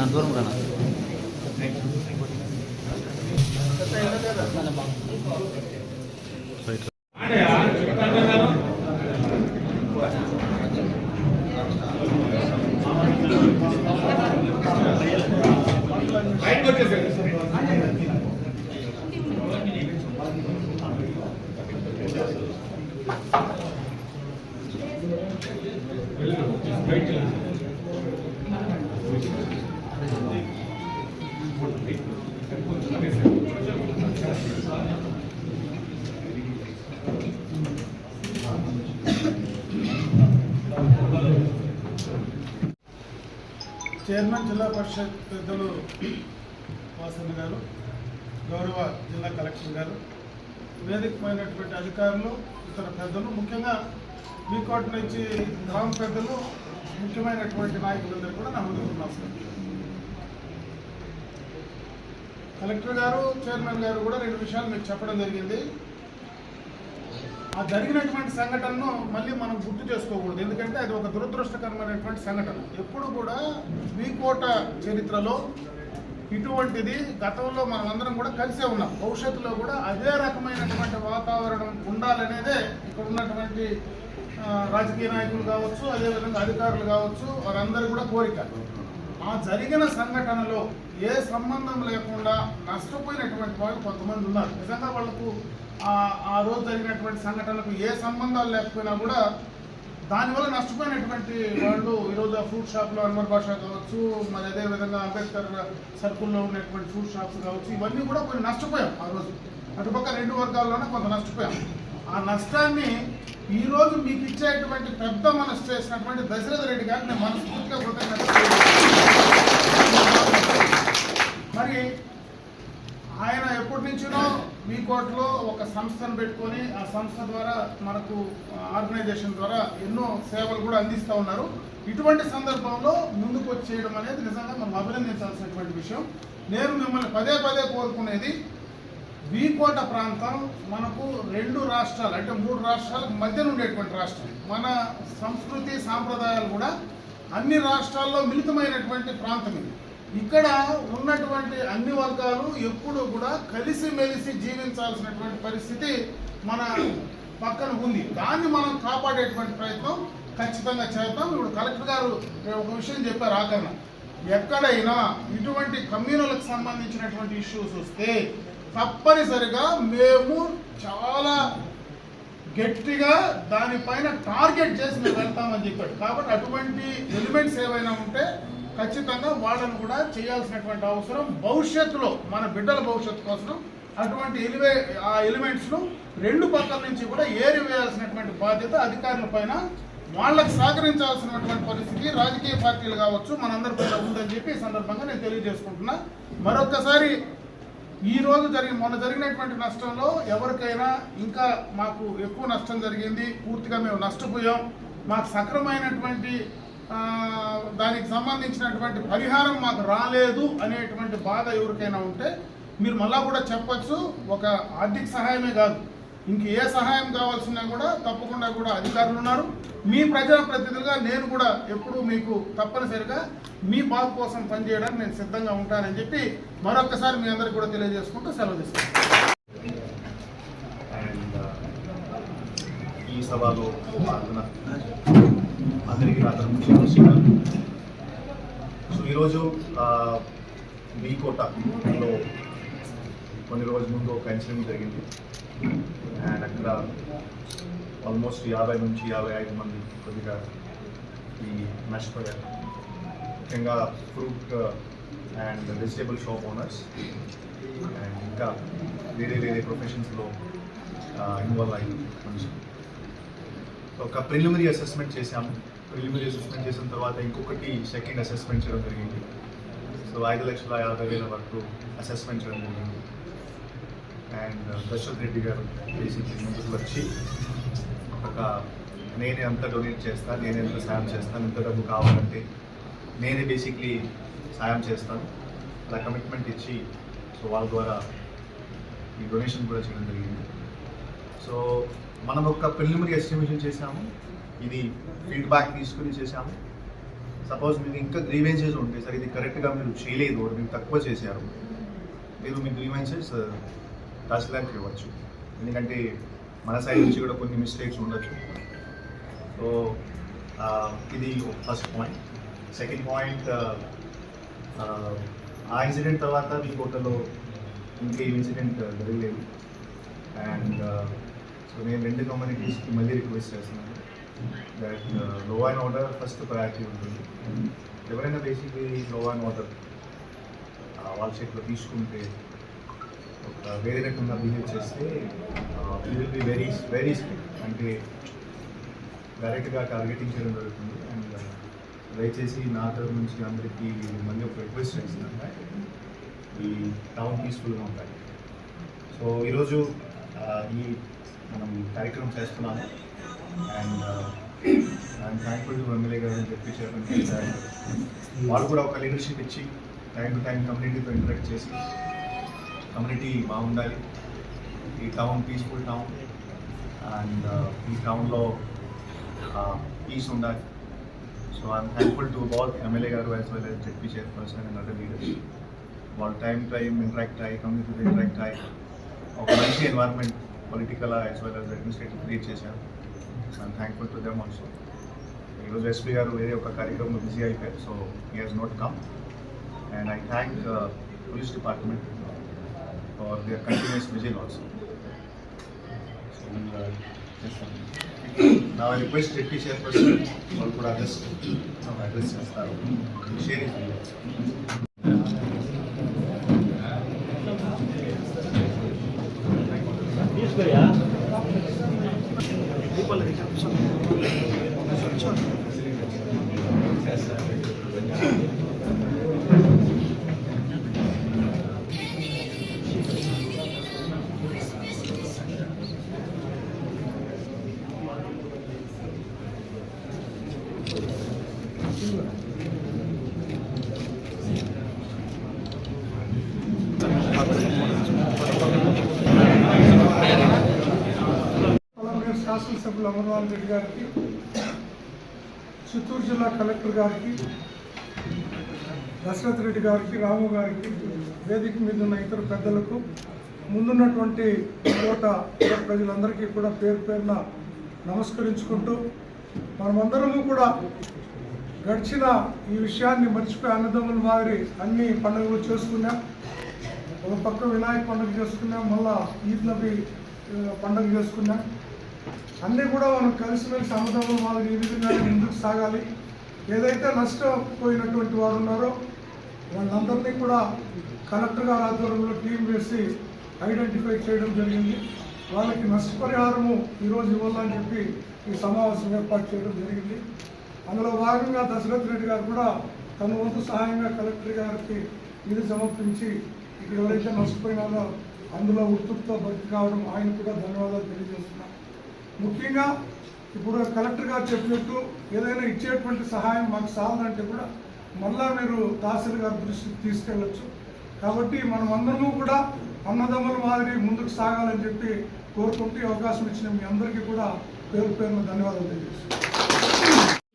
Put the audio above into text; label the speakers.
Speaker 1: நான் தூரம் Rana Thank you.
Speaker 2: Chairman జిల్లా పరిషత్ పెద్దలు వాసన్న గారు గౌరవ జిల్లా కలెక్టర్ గారు వేదికమైనటువంటి అధికారులు ఇతర పెద్దలు ముఖ్యంగా మీకోట నుంచి గ్రామ పెద్దలు ముఖ్యమైనటువంటి నాయకులందరూ కూడా నా ముందుకు నమస్కారం కలెక్టర్ గారు చైర్మన్ గారు కూడా రెండు విషయాలు మీకు చెప్పడం జరిగింది. ఆ జరిగినటువంటి సంఘటనను మళ్ళీ మనం గుర్తు చేసుకోకూడదు. ఎందుకంటే అది ఒక దురదృష్టకరమైనటువంటి సంఘటన. ఎప్పుడు కూడా వీకోట చరిత్రలో ఇటువంటిది గతంలో మనం అందరం కూడా కలిసే ఉన్నాం. భవిష్యత్తులో కూడా అదే రకమైనటువంటి వాతావరణం ఉండాలనేదే ఇక్కడ ఉన్నటువంటి రాజకీయ నాయకులు కావచ్చు అదేవిధంగా అధికారులు కావచ్చు వారందరూ కూడా కోరిక. ఆ జరిగిన సంఘటనలో ఏ సంబంధం లేకుండా నష్టపోయినటువంటి వాళ్ళు కొంతమంది ఉన్నారు. నిజంగా వాళ్ళకు ఆ రోజు జరిగినటువంటి సంఘటనలకు ఏ సంబంధాలు లేకపోయినా కూడా దానివల్ల నష్టపోయినటువంటి వాళ్ళు ఈరోజు ఆ ఫ్రూట్ షాప్లో అన్వర్ భాష కావచ్చు మరి అదేవిధంగా అంబేద్కర్ సర్కుల్లో ఉన్నటువంటి ఫ్రూట్ షాప్స్ కావచ్చు ఇవన్నీ కూడా కొన్ని నష్టపోయాం ఆ రోజు. అటుపక్క రెండు వర్గాల్లోనే కొంత నష్టపోయాం. ఆ నష్టాన్ని ఈరోజు మీకు ఇచ్చేటువంటి పెద్ద మనసు చేసినటువంటి దశరథ రెడ్డి గారిని నేను మనస్ఫూర్తిగా కృతజ్ఞత మరి ఆయన ఎప్పటి నుంచినో మీ కోర్టులో ఒక సంస్థను పెట్టుకొని ఆ సంస్థ ద్వారా మనకు ఆర్గనైజేషన్ ద్వారా ఎన్నో సేవలు కూడా అందిస్తూ ఉన్నారు. ఇటువంటి సందర్భంలో ముందుకు వచ్చేయడం అనేది నిజంగా మనం అభినందించాల్సినటువంటి విషయం. నేను మిమ్మల్ని పదే పదే కోరుకునేది వీకోట ప్రాంతం మనకు రెండు రాష్ట్రాలు అంటే మూడు రాష్ట్రాలకు మధ్యన ఉండేటువంటి రాష్ట్రం. మన సంస్కృతి సాంప్రదాయాలు కూడా అన్ని రాష్ట్రాల్లో మిళితమైనటువంటి ప్రాంతం ఇది. ఇక్కడ ఉన్నటువంటి అన్ని వర్గాలు ఎప్పుడూ కూడా కలిసిమెలిసి జీవించాల్సినటువంటి పరిస్థితి మన పక్కన ఉంది. దాన్ని మనం కాపాడేటువంటి ప్రయత్నం ఖచ్చితంగా చేద్దాం. ఇప్పుడు కలెక్టర్ గారు ఒక విషయం చెప్పారు ఆకరణ ఎక్కడైనా ఇటువంటి కమ్యూనలకు సంబంధించినటువంటి ఇష్యూస్ వస్తే తప్పనిసరిగా మేము చాలా గట్టిగా దానిపైన టార్గెట్ చేసి మేము వెళ్తామని చెప్పాడు. కాబట్టి అటువంటి ఎలిమెంట్స్ ఏవైనా ఉంటే ఖచ్చితంగా వాళ్ళను కూడా చేయాల్సినటువంటి అవసరం భవిష్యత్తులో మన బిడ్డల భవిష్యత్తు కోసం అటువంటి ఎలివే ఆ ఎలిమెంట్స్ను రెండు పక్కల నుంచి కూడా ఏరివేయాల్సినటువంటి బాధ్యత అధికారుల పైన వాళ్ళకి సహకరించాల్సినటువంటి పరిస్థితి రాజకీయ పార్టీలు కావచ్చు మనందరి పైన ఉందని చెప్పి ఈ సందర్భంగా నేను తెలియజేసుకుంటున్నా. మరొకసారి ఈ రోజు జరిగిన మొన్న జరిగినటువంటి నష్టంలో ఎవరికైనా ఇంకా మాకు ఎక్కువ నష్టం జరిగింది పూర్తిగా మేము నష్టపోయాం. మాకు సక్రమైనటువంటి దానికి సంబంధించినటువంటి పరిహారం మాకు రాలేదు అనేటువంటి బాధ ఎవరికైనా ఉంటే మీరు మళ్ళా కూడా చెప్పచ్చు. ఒక ఆర్థిక సహాయమే కాదు. ఇంక ఏ సహాయం కావాల్సినా కూడా తప్పకుండా కూడా అధికారులు ఉన్నారు. మీ ప్రజాప్రతినిధులుగా నేను కూడా ఎప్పుడూ మీకు తప్పనిసరిగా మీ బాగు కోసం పనిచేయడానికి నేను సిద్ధంగా ఉంటానని చెప్పి మరొక్కసారి మీ అందరికి కూడా తెలియజేసుకుంటూ సెలవు తీసుకుంటాను
Speaker 3: ఈ సభలో పాల్గొన్న అందరికీ రాత్రి నుంచి నమస్కారం సో ఈరోజు మీ కోటలో కొన్ని రోజుల ముందు ఒక ఇన్సిడెంట్ జరిగింది. అండ్ అక్కడ ఆల్మోస్ట్ యాభై నుంచి యాభై ఐదు మంది కొద్దిగా ఈ నష్టపోయారు. ముఖ్యంగా fruit and vegetable shop owners and ఇంకా వేరే వేరే ప్రొఫెషన్స్లో ఇన్వాల్వ్ అయ్యి మనిషి ఒక ప్రిలిమినరీ అసెస్మెంట్ చేశాము. ప్రిలిమినరీ అసెస్మెంట్ చేసిన తర్వాత ఇంకొకటి సెకండ్ అసెస్మెంట్ చేయడం జరిగింది. సో ఐదు లక్షల యాభై వేల వరకు అసెస్మెంట్ చేయడం జరిగింది. అండ్ uh, దశరథ్ రెడ్డి గారు బేసిక్లీ ముందుకు వచ్చి ఒక నేనే అంత డొనేట్ చేస్తాను నేనే ఎంత సాయం చేస్తాను ఎంత డబ్బు కావాలంటే నేనే బేసిక్లీ సాయం చేస్తాను. అలా కమిట్మెంట్ ఇచ్చి సో వాళ్ళ ద్వారా ఈ డొనేషన్ కూడా చేయడం జరిగింది. సో మనం ఒక ప్రిలిమినరీ ఎస్టిమేషన్ చేసాము ఇది ఫీడ్బ్యాక్ తీసుకుని చేసాము సపోజ్ మీకు ఇంకా గ్రీవెన్సెస్ ఉంటే సార్ ఇది కరెక్ట్గా మీరు చేయలేదు మీరు తక్కువ చేశారు. మీరు మీ గ్రీవెన్సెస్ uh, తహసీల్దార్కి ఇవ్వచ్చు. ఎందుకంటే మన సైడ్ నుంచి కూడా కొన్ని మిస్టేక్స్ ఉండొచ్చు. సో uh, ఇది ఫస్ట్ పాయింట్ సెకండ్ పాయింట్ ఆ ఇన్సిడెంట్ తర్వాత మీ కోటలో ఇంకే ఇన్సిడెంట్ uh, జరగలేదు. అండ్ సో నేను రెండు కమ్యూనిటీస్కి మళ్ళీ రిక్వెస్ట్ చేస్తున్నాను. దట్లో అండ్ ఆర్డర్ ఫస్ట్ ప్రయారిటీ ఉంటుంది. ఎవరైనా బేసిక్లీ లో అండ్ ఆర్డర్ వాళ్ళ చేతిలో తీసుకుంటే ఒక వేరే రకంగా బిహేవ్ చేస్తే will be very very strict అంటే డైరెక్ట్గా టార్గెటింగ్ చేయడం జరుగుతుంది. అండ్ uh, దయచేసి నా తరఫు నుంచి అందరికీ మళ్ళీ ఒక రిక్వెస్ట్ చేస్తున్నాను. ఈ టౌన్ పీస్ఫుల్గా ఉంటాయి సో ఈరోజు ఈ మనం కార్యక్రమం చేస్తున్నాము. And I'm thankful to MLA గారు అని చెప్పి చెప్పండి. వాళ్ళు కూడా ఒక లీడర్షిప్ ఇచ్చి టైం టు టైం కమ్యూనిటీతో ఇంటరాక్ట్ చేసి కమ్యూనిటీ బాగుండాలి. ఈ town peaceful town and uh, ఈ టౌన్లో పీస్ uh, ఉండాలి. సో ఐఎమ్ థ్యాంక్ఫుల్ టు బాల్ ఎమ్మెల్యే గారు as well as ZP chairperson and other leaders వాళ్ళు టైం టైం ఇంటరాక్ట్ అయ్యి కమ్యూనిటీతో ఇంటరాక్ట్ అయ్యి ఒక మంచి environment political as well as administrative create చేశారు. I'm thankful to them also ఈరోజు ఎస్పీ గారు వేరే ఒక కార్యక్రమంలో బిజీ అయిపోయారు. So he has not come and I thank police department for their continuous vigil also నా రిక్వెస్ట్ డిప్యూటీ చైర్పర్సన్ వాళ్ళు కూడా అడ్రస్ అడ్రస్ చేస్తారు. షేర్
Speaker 1: శాసనసభ్యులు అమర్నాథ్ రెడ్డి గారికి చిత్తూరు జిల్లా కలెక్టర్ గారికి దశరథ్ రెడ్డి గారికి రాము గారికి వేదిక మీద ఉన్న ఇతర పెద్దలకు ముందున్నటువంటి కోట ప్రజలందరికీ కూడా పేరు పేరున నమస్కరించుకుంటూ మనమందరము కూడా గడిచిన ఈ విషయాన్ని మర్చిపోయి అన్నదమ్ముల మాదిరి అన్ని పండుగలు చేసుకున్నాం. ఒక పక్క వినాయక పండుగ చేసుకున్నాం మళ్ళా ఈద్ నబీ పండుగ చేసుకున్నాం. అన్నీ కూడా మనం కలిసిమెలిసి అన్నదమ్ముల మాదిరి ఈ విధంగా ముందుకు సాగాలి. ఏదైతే నష్టపోయినటువంటి వారు ఉన్నారో వాళ్ళందరినీ కూడా కలెక్టర్ గారి ఆధ్వర్యంలో టీం వేసి ఐడెంటిఫై చేయడం జరిగింది. వాళ్ళకి నష్టపరిహారము ఈరోజు ఇవ్వాలని చెప్పి ఈ సమావేశం ఏర్పాటు చేయడం జరిగింది. అందులో భాగంగా దశరథ్ రెడ్డి గారు కూడా తన వంతు సహాయంగా కలెక్టర్ గారికి ఇది సమర్పించి ఇక్కడ ఎవరైతే నష్టపోయినారో అందులో ఉత్తుతో భర్తీ కావడం ఆయన కూడా ధన్యవాదాలు తెలియజేస్తున్నారు ముఖ్యంగా ఇప్పుడు కలెక్టర్ గారు చెప్పినట్టు ఏదైనా ఇచ్చేటువంటి సహాయం మాకు సాధనంటే కూడా మళ్ళా మీరు తహసీల్ గారి దృష్టికి తీసుకెళ్ళొచ్చు. కాబట్టి మనం అందరము కూడా అన్నదమ్ముల మాదిరి ముందుకు సాగాలని చెప్పి కోరుకుంటూ అవకాశం ఇచ్చిన మీ అందరికీ కూడా పేరు పేరున ధన్యవాదాలు తెలియజేస్తున్నాను